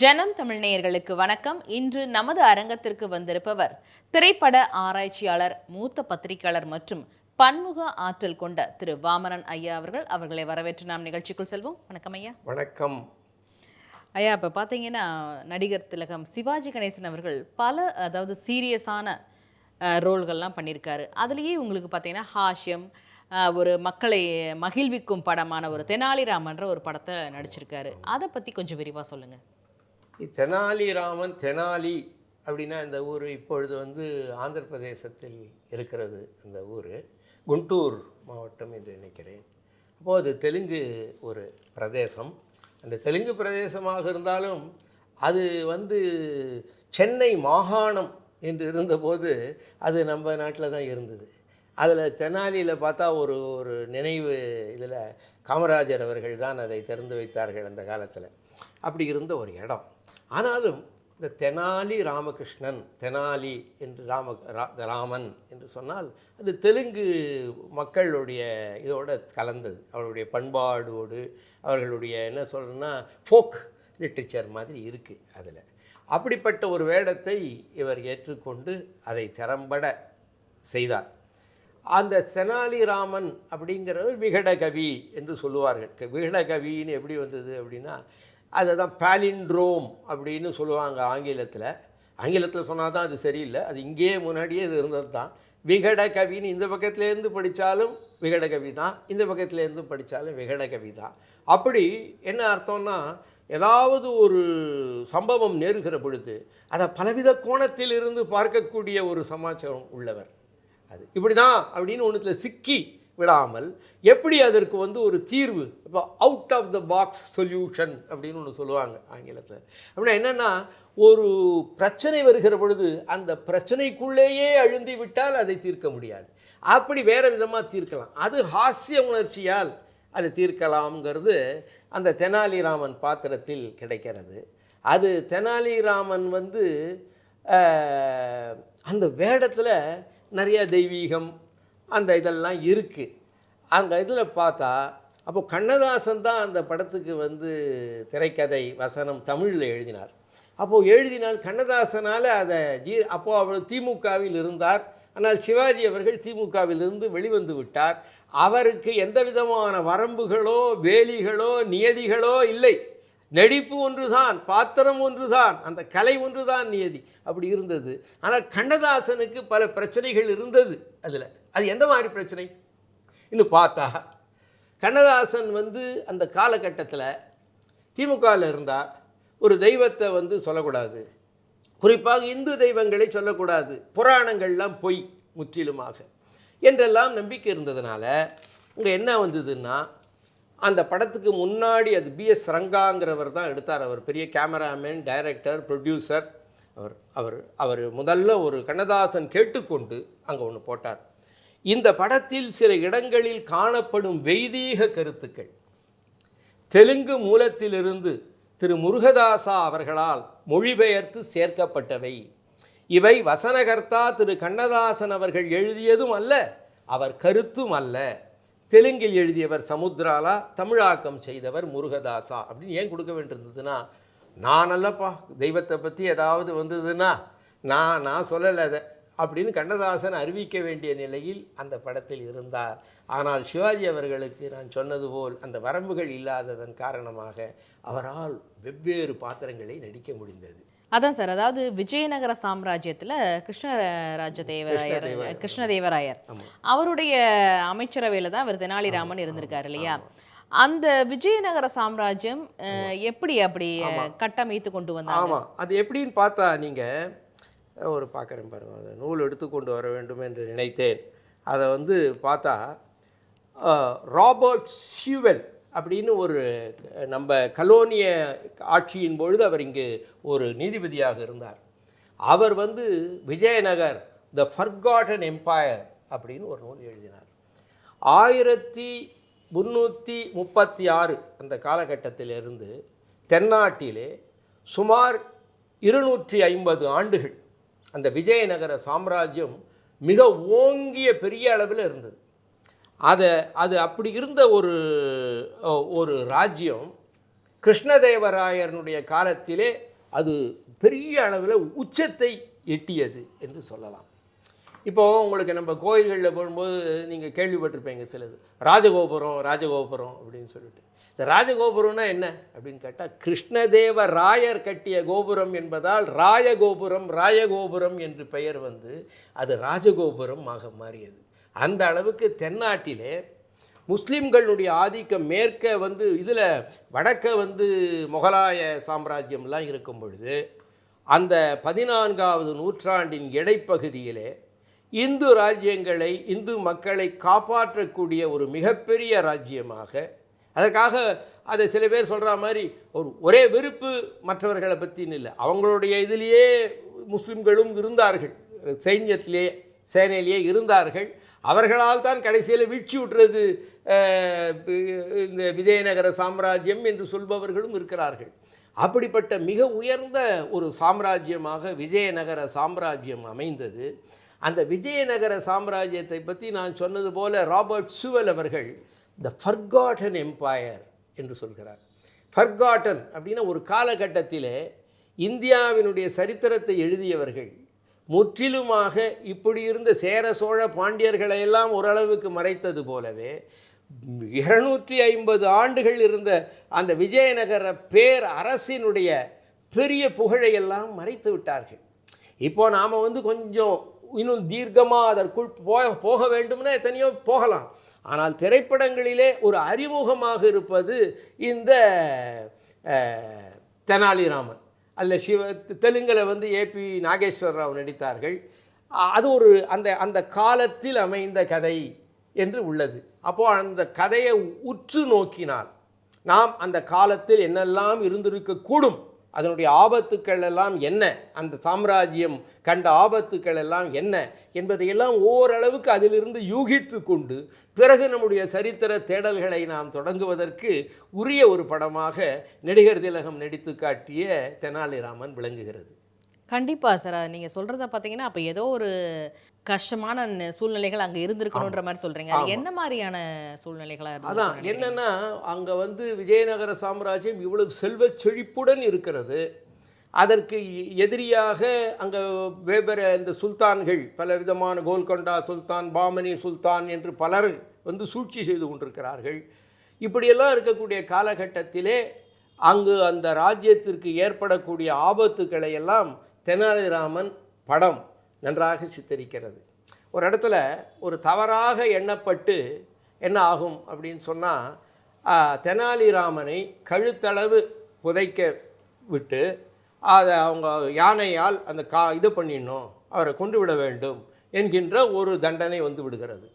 ஜனம் தமிழ் நேயர்களுக்கு வணக்கம். இன்று நமது அரங்கத்திற்கு வந்திருப்பவர் திரைப்பட ஆராய்ச்சியாளர் மூத்த பத்திரிகையாளர் மற்றும் பன்முக ஆற்றல் கொண்ட திரு வாமனன் ஐயா அவர்கள் அவர்களை வரவேற்று நாம் நிகழ்ச்சிக்குள் செல்வோம். வணக்கம் ஐயா. வணக்கம். ஐயா இப்போ பார்த்தீங்கன்னா நடிகர் திலகம் சிவாஜி கணேசன் அவர்கள் பல அதாவது சீரியஸான ரோல்கள்லாம் பண்ணியிருக்காரு அதுலேயே உங்களுக்கு பார்த்தீங்கன்னா ஹாஷ்யம் ஒரு மக்களை மகிழ்விக்கும் படமான ஒரு தெனாலிராமன்ற ஒரு படத்தை நடிச்சிருக்காரு. அதை பற்றி கொஞ்சம் விரிவாக சொல்லுங்கள் தெனாலிராமன் தெனாலி அப்படின்னா இந்த ஊர் இப்பொழுது வந்து ஆந்திர பிரதேசத்தில் இருக்கிறது அந்த ஊர். குண்டூர் மாவட்டம் என்று நினைக்கிறேன். அப்போது அது தெலுங்கு ஒரு பிரதேசம். அந்த தெலுங்கு பிரதேசமாக இருந்தாலும் அது வந்து சென்னை மாகாணம் என்று இருந்தபோது அது நம்ம நாட்டில் தான் இருந்தது. அதில் தெனாலியில் பார்த்தா ஒரு ஒரு நினைவு இதில் காமராஜர் அவர்கள் தான் அதை திறந்து வைத்தார்கள் அந்த காலத்தில். அப்படி இருந்த ஒரு இடம். ஆனாலும் இந்த தெனாலி ராமகிருஷ்ணன் தெனாலி என்று ராம ரா- ராமன் என்று சொன்னால் அது தெலுங்கு மக்களுடைய இதோட கலந்தது. அவர்களுடைய பண்பாடோடு அவர்களுடைய என்ன சொல்கிறேன்னா ஃபோக் லிட்ரேச்சர் மாதிரி இருக்குது அதில். அப்படிப்பட்ட ஒரு வேடத்தை இவர் ஏற்றுக்கொண்டு அதை திறம்பட செய்தார். அந்த தெனாலிராமன் அப்படிங்கிறது விகடகவி என்று சொல்லுவார்கள். விகடகவின்னு எப்படி வந்தது அப்படின்னா அதை தான் பாலிண்ட்ரோம் அப்படின்னு சொல்லுவாங்க ஆங்கிலத்தில். ஆங்கிலத்தில் சொன்னால் தான் அது சரியில்லை. அது இங்கேயே முன்னாடியே இது இருந்தது தான் விகடகவின்னு இந்த பக்கத்துலேருந்து படித்தாலும் விகடகவி தான் இந்த பக்கத்துலேருந்து படித்தாலும் விகடகவி தான் அப்படி என்ன அர்த்தம்னா ஏதாவது ஒரு சம்பவம் நேருகிற பொழுது அதை பலவித கோணத்தில் இருந்து பார்க்கக்கூடிய ஒரு சமாச்சாரம் உள்ளவர். அது இப்படி தான் அப்படின்னு ஒன்றுத்தில் சிக்கி விடாமல் எப்படி அதற்கு வந்து ஒரு தீர்வு இப்போ out of the box solution அப்படின்னு ஒன்று சொல்லுவாங்க ஆங்கிலத்தில். அப்படின்னா என்னென்னா ஒரு பிரச்சனை வருகிற பொழுது அந்த பிரச்சனைக்குள்ளேயே அழுந்தி விட்டால் அதை தீர்க்க முடியாது. அப்படி வேறு விதமாக தீர்க்கலாம். அது ஹாஸ்ய உணர்ச்சியால் அதை தீர்க்கலாம்ங்கிறது அந்த தெனாலிராமன் பாத்திரத்தில் கிடைக்கிறது. அது தெனாலிராமன் வந்து அந்த வேடத்தில் நிறைய தெய்வீகம் அந்த இதெல்லாம் இருக்குது அந்த இதில் பார்த்தா அப்போ கண்ணதாசன் தான் அந்த படத்துக்கு வந்து திரைக்கதை வசனம் தமிழில் எழுதினார். அப்போது எழுதினால் கண்ணதாசனால் அதை ஜீ அப்போது அவர் திமுகவில் இருந்தார். ஆனால் சிவாஜி அவர்கள் திமுகவிலிருந்து வெளிவந்து விட்டார். அவருக்கு எந்த விதமான வரம்புகளோ வேலிகளோ நியதிகளோ இல்லை. நடிப்பு ஒன்றுதான் பாத்திரம் ஒன்றுதான் அந்த கலை ஒன்றுதான் நியதி அப்படி இருந்தது. ஆனால் கண்ணதாசனுக்கு பல பிரச்சனைகள் இருந்தது அதில். அது எந்த மாதிரி பிரச்சனை? இன்னும் பார்த்தா கண்ணதாசன் வந்து அந்த காலகட்டத்தில் திமுகவில் இருந்தால் ஒரு தெய்வத்தை வந்து சொல்லக்கூடாது. குறிப்பாக இந்து தெய்வங்களை சொல்லக்கூடாது. புராணங்கள்லாம் பொய் முற்றிலுமாக. என்றெல்லாம் நம்பிக்கை இருந்ததுனால இங்கே என்ன வந்ததுன்னா அந்த படத்துக்கு முன்னாடி அது பிஎஸ் ரங்காங்கிறவர் தான் எடுத்தார். அவர் பெரிய கேமராமேன் டைரக்டர் ப்ரொடியூசர். அவர் அவர் அவர் முதல்ல ஒரு கண்ணதாசன் கேட்டுக்கொண்டு அங்கே ஒன்று போட்டார். இந்த படத்தில் சில இடங்களில் காணப்படும் வைதீக கருத்துக்கள். தெலுங்கு மூலத்திலிருந்து திரு முருகதாசா அவர்களால் மொழிபெயர்த்து சேர்க்கப்பட்டவை. இவை வசனகர்த்தா திரு கண்ணதாசன் அவர்கள் எழுதியதும் அல்ல அவர் கருத்தும் அல்ல. தெலுங்கில் எழுதியவர் சமுத்ராலா தமிழாக்கம் செய்தவர் முருகதாசா அப்படின்னு ஏன் கொடுக்க வேண்டியிருந்ததுன்னா நான் அல்லப்பா தெய்வத்தை பற்றி ஏதாவது வந்ததுன்னா நான் நான் சொல்லலை அதை அப்படின்னு கண்ணதாசன் அறிவிக்க வேண்டிய நிலையில் அந்த படத்தில் இருந்தார். ஆனால் சிவாஜி அவர்களுக்கு நான் சொன்னது போல் அந்த வரம்புகள் இல்லாததன் காரணமாக அவரால் வெவ்வேறு பாத்திரங்களை நடிக்க முடிந்தது. அதான் சார் அதாவது விஜயநகர சாம்ராஜ்யத்தில் கிருஷ்ணராஜ தேவராயர் கிருஷ்ணதேவராயர். அவருடைய அமைச்சரவையில் தான் இவர் தெனாலிராமன் இருந்திருக்காரு இல்லையா? அந்த விஜயநகர சாம்ராஜ்யம் எப்படி அப்படி கட்டமைத்து கொண்டு வந்தாங்க? ஆமாம் அது எப்படின்னு பார்த்தா நீங்கள் ஒரு பார்க்குறேன் பாருங்க அந்த நூல் எடுத்துக்கொண்டு வர வேண்டும் என்று நினைத்தேன். அதை வந்து பார்த்தா ராபர்ட் சியூவெல் அப்படின்னு ஒரு நம்ம கலோனிய ஆட்சியின் பொழுது அவர் இங்கு ஒரு நீதிபதியாக இருந்தார். அவர் வந்து விஜயநகர் த ஃபர்காட்டன் எம்பையர் அப்படின்னு ஒரு நூல் எழுதினார். ஆயிரத்தி முந்நூற்றி முப்பத்தி ஆறு அந்த காலகட்டத்திலிருந்து தென்னாட்டிலே சுமார் இருநூற்றி ஐம்பது ஆண்டுகள் அந்த விஜயநகர சாம்ராஜ்யம் மிக ஓங்கிய பெரிய அளவில் இருந்தது. அதை அது அப்படி இருந்த ஒரு ஒரு ராஜ்யம் கிருஷ்ணதேவராயனுடைய காலத்திலே அது பெரிய அளவில் உச்சத்தை எட்டியது என்று சொல்லலாம். இப்போது உங்களுக்கு நம்ம கோயில்களில் போகும்போது நீங்கள் கேள்விப்பட்டிருப்பீங்க சிலது. ராஜகோபுரம் ராஜகோபுரம் அப்படின்னு சொல்லிட்டு. இந்த ராஜகோபுரம்னா என்ன அப்படின்னு கேட்டால் கிருஷ்ணதேவ ராயர் கட்டிய கோபுரம் என்பதால் ராயகோபுரம் ராயகோபுரம் என்று பெயர் வந்து அது ராஜகோபுரமாக மாறியது. அந்த அளவுக்கு தென்னாட்டிலே முஸ்லீம்களுடைய ஆதிக்கம் மேற்க வந்து இதில் வடக்க வந்து முகலாய சாம்ராஜ்யம்லாம் இருக்கும் பொழுது அந்த பதினான்காவது நூற்றாண்டின் இடைப்பகுதியிலே இந்து ராஜ்யங்களை இந்து மக்களை காப்பாற்றக்கூடிய ஒரு மிகப்பெரிய ராஜ்யமாக அதற்காக அதை சில பேர் சொல்கிற மாதிரி ஒரு ஒரே வெறுப்பு மற்றவர்களை பற்றின்னு இல்லை. அவங்களுடைய இதிலேயே முஸ்லீம்களும் இருந்தார்கள். சைன்யத்திலே சேனையிலேயே இருந்தார்கள். அவர்களால் தான் கடைசியில் வீழ்ச்சி விட்டுறது இந்த விஜயநகர சாம்ராஜ்யம் என்று சொல்பவர்களும் இருக்கிறார்கள். அப்படிப்பட்ட மிக உயர்ந்த ஒரு சாம்ராஜ்யமாக விஜயநகர சாம்ராஜ்யம் அமைந்தது. அந்த விஜயநகர சாம்ராஜ்யத்தை பற்றி நான் சொன்னது போல ராபர்ட் சுவல் அவர்கள் த ஃபர்காட்டன் எம்பையர் என்று சொல்கிறார். ஃபர்காட்டன் அப்படின்னா ஒரு காலகட்டத்திலே இந்தியாவினுடைய சரித்திரத்தை எழுதியவர்கள் முற்றிலுமாக இப்படி இருந்த சேர சோழ பாண்டியர்களை எல்லாம் ஓரளவுக்கு மறைத்தது போலவே இருநூற்றி ஐம்பது ஆண்டுகள் இருந்த அந்த விஜயநகர பேர் அரசினுடைய பெரிய புகழையெல்லாம் மறைத்து விட்டார்கள். இப்போ நாம் வந்து கொஞ்சம் இன்னும் தீர்க்கமாக அதற்குள் போக போக வேண்டும்னா எத்தனையோ போகலாம். ஆனால் திரைப்படங்களிலே ஒரு அறிமுகமாக இருப்பது இந்த தெனாலிராமன். அதில் சிவ தெலுங்கில் வந்து ஏபி நாகேஸ்வர ராவ் நடித்தார்கள். அது ஒரு அந்த அந்த காலத்தில் அமைந்த கதை என்று உள்ளது. அப்போது அந்த கதையை உற்று நோக்கினால் நாம் அந்த காலத்தில் என்னெல்லாம் இருந்திருக்கக்கூடும் அதனுடைய ஆபத்துக்கள் எல்லாம் என்ன? அந்த சாம்ராஜ்யம் கண்ட ஆபத்துக்கள் எல்லாம் என்ன? என்பதையெல்லாம் ஓரளவுக்கு அதிலிருந்து யூகித்து கொண்டு பிறகு நம்முடைய சரித்திர தேடல்களை நாம் தொடங்குவதற்கு உரிய ஒரு படமாக நடிகர் திலகம் நடித்து காட்டிய தெனாலிராமன் விளங்குகிறது. கண்டிப்பாக சார். நீங்கள் சொல்கிறத பார்த்தீங்கன்னா அப்போ ஏதோ ஒரு கஷ்டமான சூழ்நிலைகள் அங்க இருந்திருக்கணுன்ற மாதிரி சொல்றீங்க. அது என்ன மாதிரியான சூழ்நிலைகளா அதான் என்னன்னா அங்கே வந்து விஜயநகர சாம்ராஜ்யம் இவ்வளவு செல்வச் செழிப்புடன் இருக்கிறது. அதற்கு எதிரியாக அங்கே வெவ்வேறு இந்த சுல்தான்கள் பல விதமான கோல்கொண்டா சுல்தான் பாமனி சுல்தான் என்று பலர் வந்து சூழ்ச்சி செய்து கொண்டிருக்கிறார்கள். இப்படியெல்லாம் இருக்கக்கூடிய காலகட்டத்திலே அங்கு அந்த ராஜ்யத்திற்கு ஏற்படக்கூடிய ஆபத்துக்களை எல்லாம் தெனாலிராமன் படம் நன்றாக சித்தரிக்கிறது. ஒரு இடத்துல ஒரு தவறாக எண்ணப்பட்டு என்ன ஆகும் அப்படின்னு சொன்னால் தெனாலிராமனை கழுத்தளவு புதைக்க விட்டு அதை அவங்க யானையால் அந்த கா இது பண்ணிடணும் அவரை கொண்டு விட வேண்டும் என்கின்ற ஒரு தண்டனை வந்து விடுகிறது.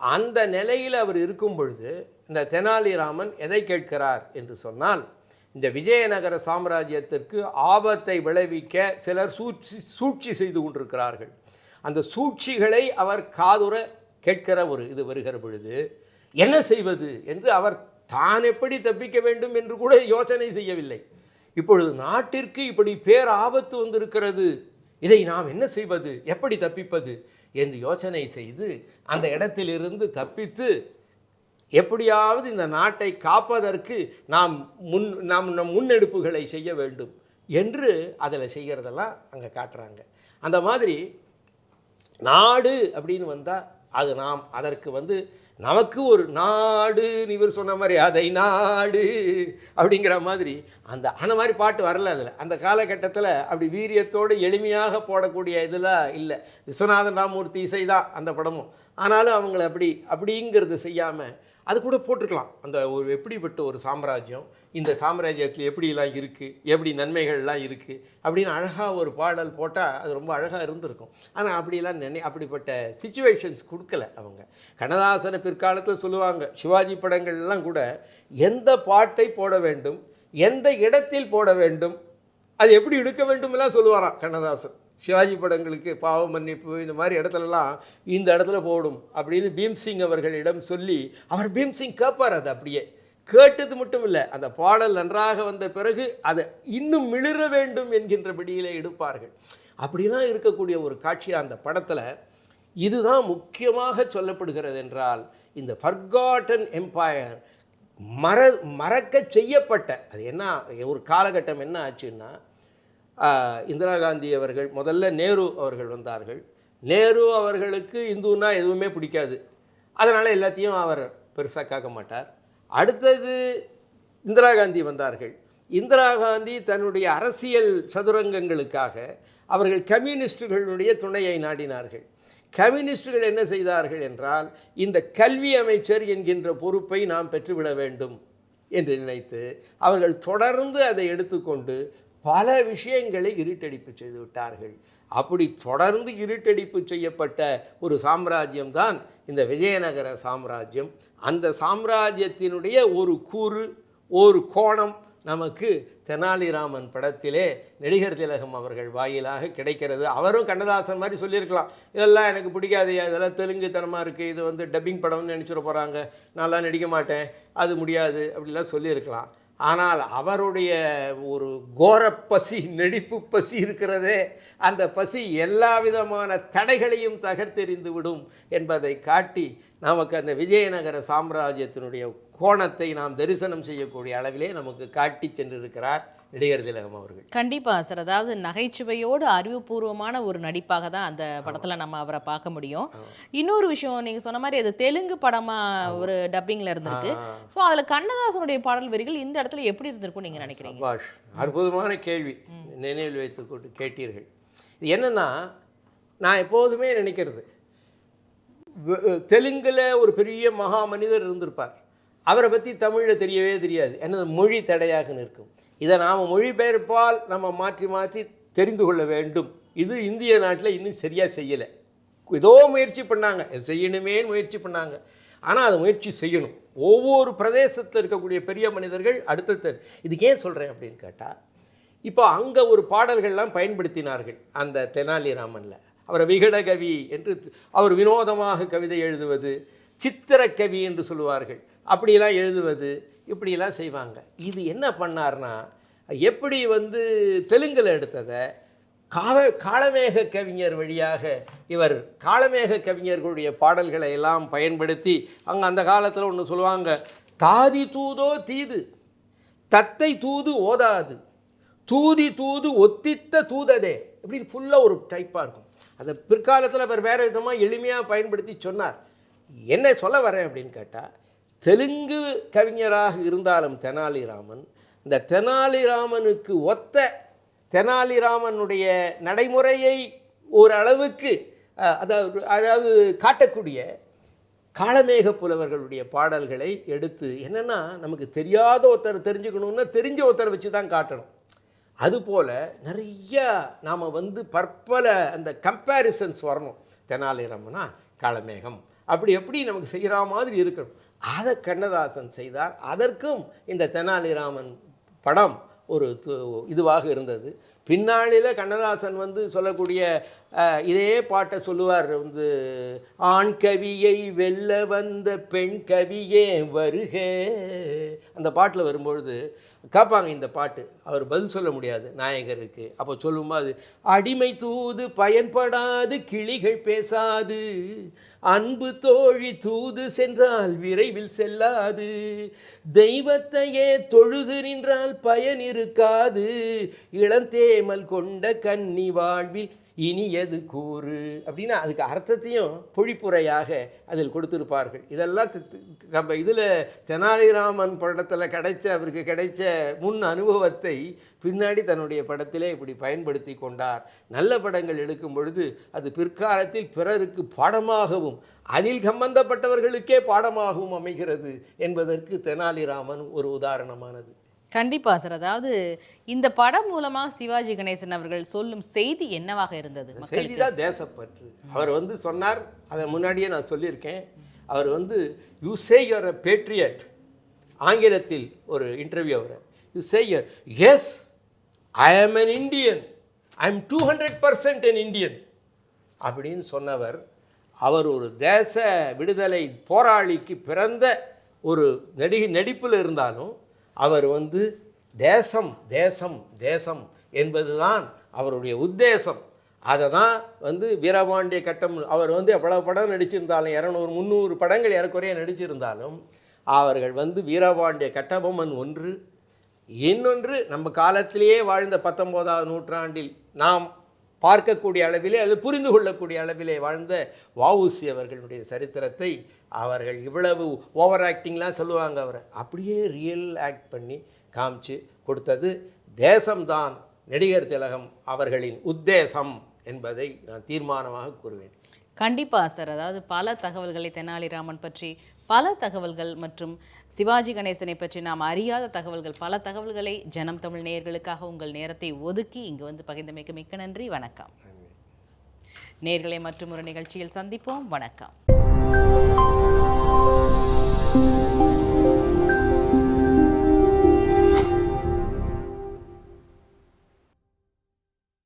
அந்த நிலையில் அவர் இருக்கும் பொழுது இந்த தெனாலிராமன் எதை கேட்கிறார் என்று சொன்னால் இந்த விஜயநகர சாம்ராஜ்யத்திற்கு ஆபத்தை விளைவிக்க சிலர் சூழ்ச்சி சூழ்ச்சி செய்து கொண்டிருக்கிறார்கள். அந்த சூழ்ச்சிகளை அவர் காதுர கேட்கிற ஒரு இது வருகிற பொழுது என்ன செய்வது? என்று அவர் தான் எப்படி தப்பிக்க வேண்டும்? என்று கூட யோசனை செய்யவில்லை. இப்பொழுது நாட்டிற்கு இப்படி பேர் ஆபத்து வந்திருக்கிறது. இதை நாம் என்ன செய்வது? எப்படி தப்பிப்பது? என்று யோசனை செய்து அந்த இடத்திலிருந்து தப்பித்து எப்படியாவது இந்த நாட்டை காப்பதற்கு நாம் முன் நாம் நம் முன்னெடுப்புகளை செய்ய வேண்டும் என்று அதில் செய்கிறதெல்லாம் அங்கே காட்டுறாங்க. அந்த மாதிரி நாடு அப்படின்னு வந்தால் அது நாம் அதற்கு வந்து நமக்கு ஒரு நாடு இவர் சொன்ன மாதிரி அதை நாடு அப்படிங்கிற மாதிரி அந்த அந்த மாதிரி பாட்டு வரல அதில். அந்த காலகட்டத்தில் அப்படி வீரியத்தோடு எளிமையாக போடக்கூடிய இதெல்லாம் இல்லை. விஸ்வநாதன் ராமூர்த்தி இசை தான் அந்த படமும். ஆனாலும் அவங்கள அப்படி அப்படிங்கிறது செய்யாமல் அது கூட போட்டிருக்கலாம். அந்த ஒரு எப்படிப்பட்ட ஒரு சாம்ராஜ்யம் இந்த சாம்ராஜ்யத்தில் எப்படிலாம் இருக்குது எப்படி நன்மைகள்லாம் இருக்குது அப்படின்னு அழகாக ஒரு பாடல் போட்டால் அது ரொம்ப அழகாக இருந்திருக்கும். ஆனால் அப்படிலாம் நினை அப்படிப்பட்ட சுச்சுவேஷன்ஸ் கொடுக்கல அவங்க. கண்ணதாசனை பிற்காலத்தில் சொல்லுவாங்க சிவாஜி படங்கள்லாம் கூட எந்த பாட்டை போட வேண்டும் எந்த இடத்தில் போட வேண்டும் அது எப்படி எடுக்க வேண்டுமெல்லாம் சொல்லுவாராம் கண்ணதாசன். சிவாஜி படங்களுக்கு பாவ மன்னிப்பு இந்த மாதிரி இடத்துலலாம் இந்த இடத்துல போடும் அப்படின்னு பீம்சிங் அவர்களிடம் சொல்லி அவர் பீம்சிங் கேட்பார் அது அப்படியே. கேட்டது மட்டும் இல்லை அந்த பாடல் நன்றாக வந்த பிறகு அதை இன்னும் மிளிர வேண்டும் என்கின்றபடியிலே எடுப்பார்கள். அப்படிலாம் இருக்கக்கூடிய ஒரு காட்சி அந்த படத்தில் இதுதான் முக்கியமாக சொல்லப்படுகிறது என்றால் இந்த ஃபர்காட்டன் எம்பையர் மற மறக்க செய்யப்பட்ட அது என்ன ஒரு காலகட்டம் என்ன ஆச்சுன்னா இந்திரா காந்தி அவர்கள் முதல்ல நேரு அவர்கள் வந்தார்கள். நேரு அவர்களுக்கு இந்துன்னா எதுவுமே பிடிக்காது. அதனால் எல்லாத்தையும் அவர் பெருசாக காக்க மாட்டார். அடுத்தது இந்திரா காந்தி வந்தார்கள். இந்திரா காந்தி தன்னுடைய அரசியல் சதுரங்கங்களுக்காக அவர்கள் கம்யூனிஸ்டுகளுடைய துணையை நாடினார்கள். கம்யூனிஸ்டுகள் என்ன செய்தார்கள் என்றால் இந்த கல்வி அமைச்சர் என்கின்ற பொறுப்பை நாம் பெற்றுவிட வேண்டும் என்று நினைத்து அவர்கள் தொடர்ந்து அதை எடுத்துக்கொண்டு பல விஷயங்களை இருட்டடிப்பு செய்து விட்டார்கள். அப்படி தொடர்ந்து இருட்டடிப்பு செய்யப்பட்ட ஒரு சாம்ராஜ்யம் தான் இந்த விஜயநகர சாம்ராஜ்யம். அந்த சாம்ராஜ்யத்தினுடைய ஒரு கூறு ஒரு கோணம் நமக்கு தெனாலிராமன் படத்திலே நடிகர் திலகம் அவர்கள் வாயிலாக கிடைக்கிறது. அவரும் கண்ணதாசன் மாதிரி சொல்லியிருக்கலாம். இதெல்லாம் எனக்கு பிடிக்காது இதெல்லாம் தெலுங்கு தனமாக இருக்குது இது வந்து டப்பிங் படம்னு நினச்சிட போகிறாங்க நான்லாம் நடிக்க மாட்டேன் அது முடியாது அப்படிலாம் சொல்லியிருக்கலாம். ஆனால் அவருடைய ஒரு கோரப்பசி நடிப்பு பசி இருக்கிறதே அந்த பசி எல்லா விதமான தடைகளையும் தகர்த்தெறிந்து விடும் என்பதை காட்டி நமக்கு அந்த விஜயநகர சாம்ராஜ்யத்தினுடைய கோணத்தை நாம் தரிசனம் செய்யக்கூடிய அளவிலே நமக்கு காட்டி சென்றிருக்கிறார். நடிகர் திலகம் அவர்கள். கண்டிப்பா சார். அதாவது நகைச்சுவையோடு அறிவுபூர்வமான ஒரு நடிப்பாக தான் அந்த படத்துல நம்ம அவரை பார்க்க முடியும். இன்னொரு விஷயம் நீங்க சொன்ன மாதிரி அது தெலுங்கு படமா ஒரு டப்பிங்ல இருந்திருக்கு. ஸோ அதுல கண்ணதாசனுடைய பாடல் வரிகள் இந்த இடத்துல எப்படி இருந்திருக்கும் நீங்க நினைக்கிறீங்க? அற்புதமான கேள்வி. நினைவில் வைத்துக்கொண்டு கேட்டீர்கள். இது என்னன்னா நான் எப்போதுமே நினைக்கிறது தெலுங்குல ஒரு பெரிய மகா மனிதர் இருந்திருப்பார். அவரை பற்றி தமிழில் தெரியவே தெரியாது. ஏன்னா மொழி தடையாக நிற்கும். இதை நாம் மொழிபெயர்ப்பால் நம்ம மாற்றி மாற்றி தெரிந்து கொள்ள வேண்டும். இது இந்திய நாட்டில் இன்னும் சரியாக செய்யலை. ஏதோ முயற்சி பண்ணாங்க. செய்யணுமே முயற்சி பண்ணாங்க. ஆனால் அதை முயற்சி செய்யணும். ஒவ்வொரு பிரதேசத்தில் இருக்கக்கூடிய பெரிய மனிதர்கள் அடுத்தது இதுக்கு ஏன் சொல்கிறேன் அப்படின்னு கேட்டால் இப்போ அங்கே ஒரு பாடல்கள்லாம் பயன்படுத்தினார்கள் அந்த தெனாலிராமனில். அவரை விகடகவி என்று அவர் வினோதமாக கவிதை எழுதுவது சித்திரக்கவி என்று சொல்லுவார்கள். அப்படியெல்லாம் எழுதுவது இப்படியெல்லாம் செய்வாங்க. இது என்ன பண்ணார்னா எப்படி வந்து தெலுங்கில் எடுத்ததை காவ காலமேக கவிஞர் வழியாக இவர் காளமேக கவிஞர்களுடைய பாடல்களை எல்லாம் பயன்படுத்தி அங்கே அந்த காலத்தில் ஒன்று சொல்லுவாங்க தாதி தூதோ தீது தத்தை தூது ஓதாது தூதி தூது ஒத்தித்த தூததே இப்படின்னு ஃபுல்லாக ஒரு டைப்பாக இருக்கும். அதை பிற்காலத்தில் அவர் வேறு விதமாக எளிமையாக பயன்படுத்தி சொன்னார். என்ன சொல்ல வரேன் அப்படின்னு கேட்டால் தெலுங்கு கவிஞராக இருந்தாலும் தெனாலிராமன் இந்த தெனாலிராமனுக்கு ஒத்த தெனாலிராமனுடைய நடைமுறையை ஓரளவுக்கு அதாவது அதாவது காட்டக்கூடிய காளமேக புலவர்களுடைய பாடல்களை எடுத்து என்னென்னா நமக்கு தெரியாத ஒருத்தர் தெரிஞ்சுக்கணுன்னா தெரிஞ்ச ஒருத்தரை வச்சு தான் காட்டணும். அதுபோல் நிறைய நாம் வந்து பற்பல அந்த கம்பேரிசன்ஸ் வரணும். தெனாலிராமனா காளமேகம். அப்படி எப்படி நமக்கு செய்கிற மாதிரி இருக்கணும். அதை கண்ணதாசன் செய்தார். அதற்கும் இந்த தெனாலிராமன் படம் ஒரு இதுவாக இருந்தது. பின்னாளில் கண்ணதாசன் வந்து சொல்லக்கூடிய இதே பாட்டை சொல்லுவார் வந்து ஆண் கவியை வெல்ல வந்த பெண் கவியே வருக. அந்த பாட்டில் வரும்பொழுது கேட்பாங்க இந்த பாட்டு அவர் பதில் சொல்ல முடியாது நாயகருக்கு. அப்போ சொல்லும்போது அடிமை தூது பயன்படாது கிளிகள் பேசாது அன்பு தோழி தூது சென்றால் விரைவில் செல்லாது தெய்வத்தையே தொழுது நின்றால் பயன் இருக்காது இளந்தேமல் கொண்ட கன்னி வாழ்வில் இனியது கூறு. அப்படின்னா அதுக்கு அர்த்தத்தையும் பொழிப்புரையாக அதில் கொடுத்திருப்பார்கள். இதெல்லாம் தி- நம்ம இதில் தெனாலிராமன் படத்தில் கிடைச்ச அவருக்கு கிடைச்ச முன் அனுபவத்தை பின்னாடி தன்னுடைய படத்திலே இப்படி பயன்படுத்தி கொண்டார். நல்ல படங்கள் எடுக்கும் பொழுது அது பிற்காலத்தில் பிறருக்கு பாடமாகவும் அதில் சம்பந்தப்பட்டவர்களுக்கே பாடமாகவும் அமைகிறது என்பதற்கு தெனாலிராமன் ஒரு உதாரணமானது. கண்டிப்பா சார். அதாவது இந்த படம் மூலமா சிவாஜி கணேசன் அவர்கள் சொல்லும் செய்தி என்னவாக இருந்தது செய்தி தான் தேசப்பற்று. அவர் வந்து சொன்னார் அதை முன்னாடியே நான் சொல்லியிருக்கேன். அவர் வந்து you say your a patriot ஆங்கிலத்தில் ஒரு interview our. You say your yes I am an Indian I am two hundred percent an Indian அப்படின்னு சொன்னவர் அவர் ஒரு தேச விடுதலை போராளிக்கு பிறந்த ஒரு நடி நடிப்பில் இருந்தாலும் அவர் வந்து தேசம் தேசம் தேசம் என்பதுதான் அவருடைய உத்தேசம். அதை தான் வந்து வீரபாண்டிய கட்டம் அவர் வந்து எவ்வளோ படம் நடிச்சிருந்தாலும் இரநூறு முந்நூறு படங்கள் ஏறக்குறைய நடிச்சிருந்தாலும் அவர்கள் வந்து வீரபாண்டிய கட்டபொம்மன் ஒன்று இன்னொன்று நம்ம காலத்திலேயே வாழ்ந்த பத்தொம்போதாவது நூற்றாண்டில் நாம் பார்க்கக்கூடிய அளவிலே அல்லது புரிந்து கொள்ளக்கூடிய அளவிலே வாழ்ந்த வவுசி அவர்களுடைய சரித்திரத்தை அவர்கள் இவ்வளவு ஓவர் ஆக்டிங்லாம் சொல்லுவாங்க அவரை. அப்படியே ரியல் ஆக்ட் பண்ணி காமிச்சு கொடுத்தது தேசம்தான் நடிகர் திலகம் அவர்களின் உத்தேசம் என்பதை நான் தீர்மானமாக கூறுவேன். கண்டிப்பா சார். அதாவது பல தகவல்களை தெனாலிராமன் பற்றி பல தகவல்கள் மற்றும் சிவாஜி கணேசனை பற்றி நாம் அறியாத தகவல்கள் பல தகவல்களை ஜனம் தமிழ் நேயர்களுக்காக உங்கள் நேரத்தை ஒதுக்கி இங்கு வந்து பகிர்ந்தமைக்கு மிக்க நன்றி. வணக்கம். நேர்களை மற்றும் ஒரு நிகழ்ச்சியில் சந்திப்போம். வணக்கம்.